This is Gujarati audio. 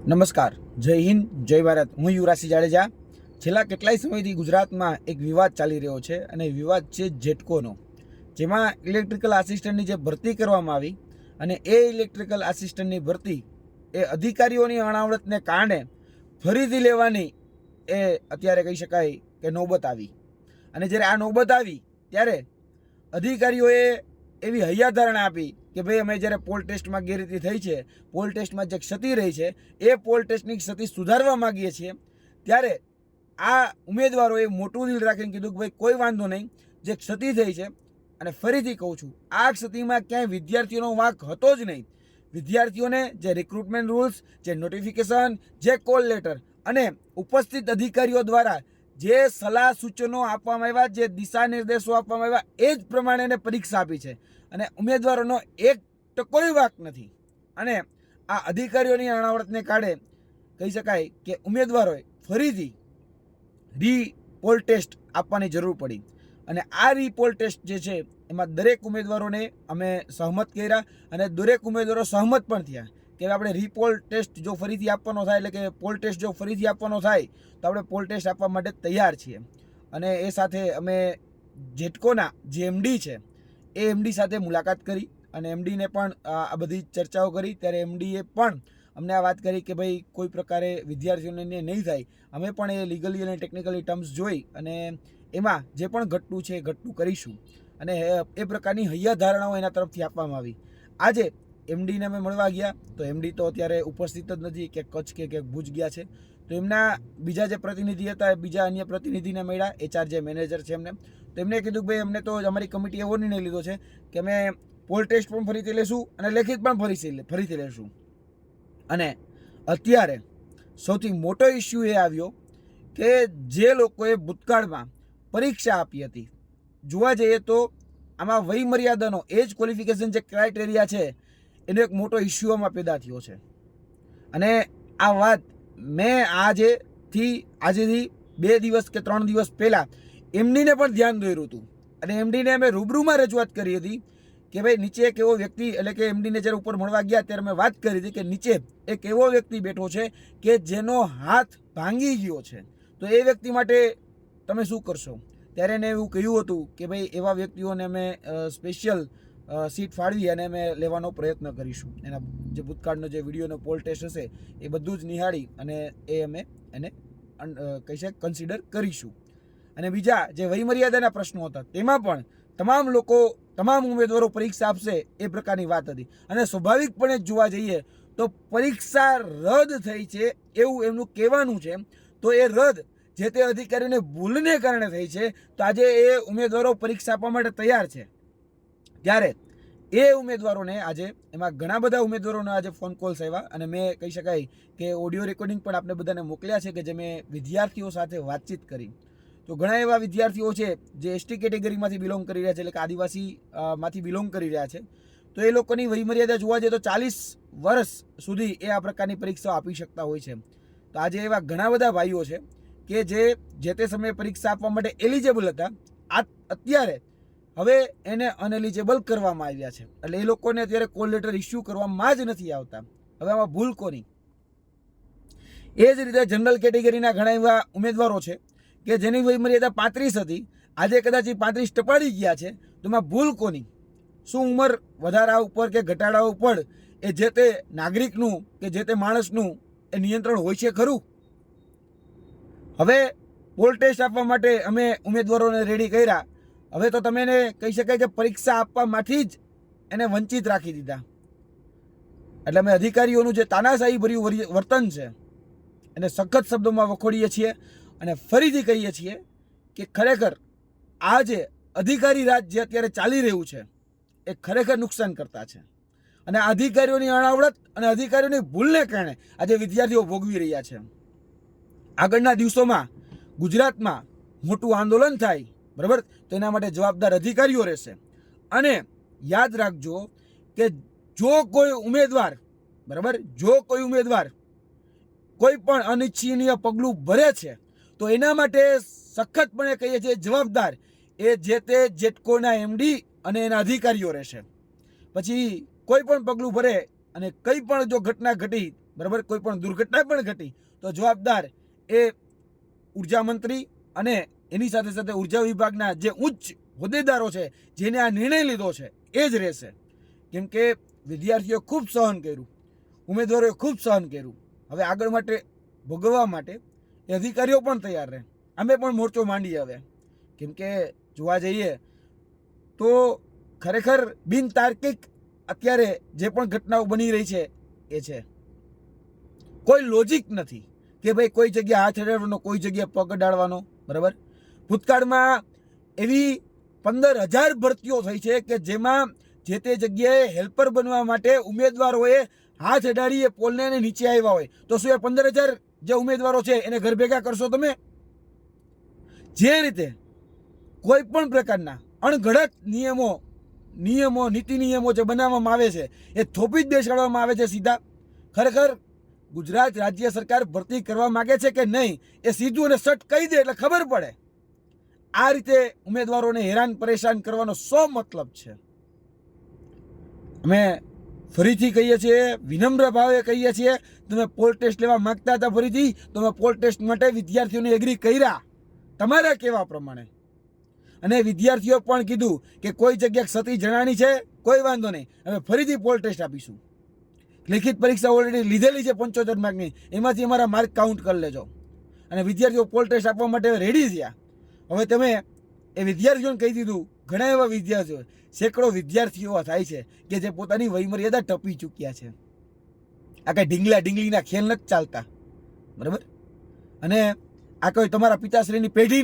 નમસ્કાર, જય હિન્દ, જય ભારત. હું યુવરાજસિંહ જાડેજા. છેલ્લા કેટલાય સમયથી ગુજરાતમાં એક વિવાદ ચાલી રહ્યો છે અને વિવાદ છે જેટકોનો જેમાં ઇલેક્ટ્રિકલ આસિસ્ટન્ટની જે ભરતી કરવામાં આવી અને એ ઇલેક્ટ્રિકલ આસિસ્ટન્ટની ભરતી એ અધિકારીઓની અણાવડતને કારણે ફરીથી લેવાની એ અત્યારે કહી શકાય કે નોબત આવી. અને જ્યારે આ નોબત આવી, ત્યારે અધિકારીઓએ એવી હૈયાધારણા આપી કે ભાઈ અમે જ્યારે પોલ ટેસ્ટમાં ગેરરીતિ થઈ છે પોલ ટેસ્ટમાં જે ક્ષતિ રહી છે, એ પોલ ટેસ્ટની ક્ષતિ સુધારવા માગીએ છીએ, ત્યારે આ ઉમેદવારોએ મોટું દિલ રાખીને કીધું કે ભાઈ કોઈ વાંધો નહીં, જે ક્ષતિ થઈ છે, અને ફરીથી કહું છું, આ ક્ષતિમાં ક્યાંય વિદ્યાર્થીઓનો વાંક હતો જ નહીં. વિદ્યાર્થીઓને જે રિક્રુટમેન્ટ રૂલ્સ જે નોટિફિકેશન જે કોલ લેટર અને ઉપસ્થિત અધિકારીઓ દ્વારા જે સલાહ સૂચનો આપવામાં આવ્યા, જે દિશા નિર્દેશો આપવામાં આવ્યા, એ જ પ્રમાણે એને પરીક્ષા આપી છે. અને ઉમેદવારોનો એક ટકોય વાક નથી. અને આ અધિકારીઓની અણાવડતને કારણે કહી શકાય કે ઉમેદવારોએ ફરીથી રી પોલ ટેસ્ટ આપવાની જરૂર પડી. અને આ રી પોલ ટેસ્ટ જે છે, એમાં દરેક ઉમેદવારોને અમે સહમત કર્યા અને દરેક ઉમેદવારો સહમત પણ થયા. કે આપણે રીપોલ ટેસ્ટ જો ફરીથી આપવાનો થાય, એટલે કે પોલ ટેસ્ટ જો ફરીથી આપવાનો થાય, તો આપણે પોલ ટેસ્ટ આપવા માટે તૈયાર છીએ. અને એ સાથે અમે જેટકોના જે એમડી છે, એ એમડી સાથે મુલાકાત કરી અને એમડીને પણ આ બધી ચર્ચાઓ કરી. ત્યારે એમડીએ પણ અમને આ વાત કરી કે ભાઈ, કોઈ પ્રકારે વિદ્યાર્થીઓને નહીં થાય. અમે પણ એ લીગલી અને ટેકનિકલી ટર્મ્સ જોઈ અને એમાં જે પણ ઘટતું છે એ ઘટતું કરીશું. અને એ પ્રકારની હૈયા ધારણાઓ એના તરફથી આપવામાં આવી. આજે એમડીને અમે મળવા ગયા. તો એમડી તો અત્યારે ઉપસ્થિત જ નથી, કે કચ્છ કે ક્યાંક ભુજ ગયા છે. તો એમના બીજા જે પ્રતિનિધિ હતા એ બીજા અન્ય પ્રતિનિધિને મળ્યા એચઆર જે મેનેજર છે એમને. તો એમને કીધું કે ભાઈ, અમને તો અમારી કમિટી એવો નિર્ણય લીધો છે, કે અમે પોલ ટેસ્ટ પણ ફરીથી લેશું અને લેખિત પણ ફરીથી ફરીથી લેશું. અને અત્યારે સૌથી મોટો ઇસ્યુ એ આવ્યો કે જે લોકોએ ભૂતકાળમાં પરીક્ષા આપી હતી. જોવા જઈએ તો આમાં વય મર્યાદાનો એજ ક્વોલિફિકેશન જે ક્રાઇટેરિયા છે એનો એક મોટો ઇસ્યુ આમાં પેદા થયો છે. અને આ વાત મેં આજેથી આજેથી બે દિવસ કે ત્રણ દિવસ પહેલાં એમડીને પણ ધ્યાન દોર્યું હતું. અને એમડીને અમે રૂબરૂમાં રજૂઆત કરી હતી કે ભાઈ નીચે એક એવો વ્યક્તિ, એટલે કે એમડીને જ્યારે ઉપર મળવા ગયા ત્યારે મેં વાત કરી હતી કે નીચે એક એવો વ્યક્તિ બેઠો છે કે જેનો હાથ ભાંગી ગયો છે. તો એ વ્યક્તિ માટે તમે શું કરશો? ત્યારે એને એવું કહ્યું હતું કે ભાઈ એવા વ્યક્તિઓને અમે સ્પેશિયલ સીટ ફાળવી અને અમે લેવાનો પ્રયત્ન કરીશું. એના જે ભૂતકાળનો જે વિડીયોનો પોલ ટેસ્ટ હશે, એ બધું જ નિહાળી અને એ અમે એને કહી શકાય કન્સિડર કરીશું. અને બીજા જે વયમર્યાદાના પ્રશ્નો હતા, તેમાં પણ તમામ લોકો, તમામ ઉમેદવારો પરીક્ષા આપશે એ પ્રકારની વાત હતી. અને સ્વાભાવિકપણે જ જોવા જઈએ તો પરીક્ષા રદ થઈ છે એવું એમનું કહેવાનું છે તો એ રદ જે તે અધિકારીને ભૂલને કારણે થઈ છે, તો આજે એ ઉમેદવારો પરીક્ષા આપવા માટે તૈયાર છે. ત્યારે એ ઉમેદવારોને આજે, એમાં ઘણા બધા ઉમેદવારોના આજે ફોન કોલ્સ આવ્યા અને મેં કહી શકાય કે ઓડિયો રેકોર્ડિંગ પણ આપણે બધાને મોકલ્યા છે કે જે મેં વિદ્યાર્થીઓ સાથે વાતચીત કરી. તો ઘણા એવા વિદ્યાર્થીઓ છે જે એસટી કેટેગરીમાંથી બિલોંગ કરી રહ્યા છે, એટલે કે આદિવાસી માંથી બિલોંગ કરી રહ્યા છે. તો એ લોકોની વયમર્યાદા જોવા જઈએ તો ચાલીસ વર્ષ સુધી એ આ પ્રકારની પરીક્ષાઓ આપી શકતા હોય છે. તો આજે એવા ઘણા બધા ભાઈઓ છે કે જે જે તે સમયે પરીક્ષા આપવા માટે એલિજેબલ હતા. આ અત્યારે હવે એને અનએલિજેબલ કરવામાં આવ્યા છે. એટલે એ લોકોને અત્યારે કોલ લેટર ઇસ્યુ કરવામાં જ નથી આવતા. હવે આમાં ભૂલ કોની? એ જ રીતે જનરલ કેટેગરીના ઘણા એવા ઉમેદવારો છે કે જેની વયમર્યાદા પાંત્રીસ હતી. આજે કદાચ એ પાંત્રીસ ટપાડી ગયા છે, તો એમાં ભૂલ કોની? શું ઉંમર વધારા ઉપર કે ઘટાડા ઉપર? એ જે તે નાગરિકનું કે જે તે માણસનું એ નિયંત્રણ હોય છે ખરું? હવે પોલ ટેસ્ટ આપવા માટે અમે ઉમેદવારોને રેડી કર્યા. હવે તો તમે એને કહી શકાય કે પરીક્ષા આપવામાંથી જ એને વંચિત રાખી દીધા. એટલે અમે અધિકારીઓનું જે તાનાશાહી ભર્યું વરી- વર્તન છે, એને સખત શબ્દોમાં વખોડીએ છીએ અને ફરીથી કહીએ છીએ કે ખરેખર આ જે અધિકારી રાજ જે અત્યારે ચાલી રહ્યું છે, એ ખરેખર નુકસાન કરતા છે. અને અધિકારીઓની અણાવડત અને અધિકારીઓની ભૂલને કારણે આજે વિદ્યાર્થીઓ ભોગવી રહ્યા છે. આગળના દિવસોમાં ગુજરાતમાં મોટું આંદોલન થાય બરાબર? તો એના માટે જવાબદાર અધિકારીઓ રહેશે. અને યાદ રાખજો કે જો કોઈ ઉમેદવાર, બરાબર? જો કોઈ ઉમેદવાર કોઈ પણ અનિચ્છનીય પગલું ભરે છે, તો એના માટે સખતપણે કહીએ છીએ જવાબદાર એ જે તે જેટકોના એમડી અને એના અધિકારીઓ રહેશે. પછી કોઈ પણ પગલું ભરે અને કંઈ પણ જો ઘટના ઘટી, બરાબર? કોઈ પણ દુર્ઘટના પણ ઘટી, તો જવાબદાર એ ઊર્જા મંત્રી અને એની સાથે સાથે ઊર્જા વિભાગના જે ઉચ્ચ હોદ્દેદારો છે, જેને આ નિર્ણય લીધો છે, એ જ રહેશે. કેમ કે વિદ્યાર્થીઓ ખૂબ સહન કર્યું, ઉમેદવારોએ ખૂબ સહન કર્યું. હવે આગળ માટે ભોગવવા માટે એ અધિકારીઓ પણ તૈયાર રહે. અમે પણ મોરચો માંડીએ હવે કેમ કે જોવા જઈએ તો ખરેખર બિનતાર્કિક અત્યારે જે પણ ઘટનાઓ બની રહી છે, એ છે. કોઈ લોજિક નથી કે ભાઈ કોઈ જગ્યાએ હાથ અડાડવાનો, કોઈ જગ્યાએ પગ અડાડવાનો, બરાબર? ભૂતકાળમાં એવી પંદર હજાર ભરતીઓ થઈ છે કે જેમાં જે તે જગ્યાએ હેલ્પર બનવા માટે ઉમેદવારોએ હાથ અડાડી એ પોલને નીચે આવ્યા હોય. તો શું એ પંદર હજાર જે ઉમેદવારો છે એને ઘર ભેગા કરશો તમે? જે રીતે કોઈ પણ પ્રકારના અણઘડત નિયમો નિયમો, નીતિ નિયમો જે બનાવવામાં આવે છે, એ થોપી જ બેસાડવામાં આવે છે સીધા. ખરેખર ગુજરાત રાજ્ય સરકાર ભરતી કરવા માગે છે કે નહીં એ સીધું અને સટ કહી દે એટલે ખબર પડે. આ રીતે ઉમેદવારોને હેરાન પરેશાન કરવાનો સો મતલબ છે. અમે ફરીથી કહીએ છીએ, વિનમ્ર ભાવે કહીએ છીએ, તમે પોલ ટેસ્ટ લેવા માગતા હતા ફરીથી, તો અમે પોલ ટેસ્ટ માટે વિદ્યાર્થીઓને એગ્રી કર્યા. તમારા કહેવા પ્રમાણે? અને વિદ્યાર્થીઓ પણ કીધું કે કોઈ જગ્યાએ સતી જણાની છે, કોઈ વાંધો નહીં, અમે ફરીથી પોલ ટેસ્ટ આપીશું. લેખિત પરીક્ષા ઓલરેડી લીધેલી છે પંચોતેર માર્કની એમાંથી અમારા માર્ક કાઉન્ટ કરી લેજો. અને વિદ્યાર્થીઓ પોલ ટેસ્ટ આપવા માટે રેડી થયા. હવે તમે એ વિદ્યાર્થીઓને કહી દીધું, ઘણા એવા વિદ્યાર્થીઓ, સેંકડો વિદ્યાર્થીઓ થાય છે કે જે પોતાની વયમર્યાદા ટપી ચૂક્યા છે. આ કાંઈ ઢીંગલા ઢીંગલીના ખેલ નથી ચાલતા. બરાબર? અને આ કોઈ તમારા પિતાશ્રીની પેઢી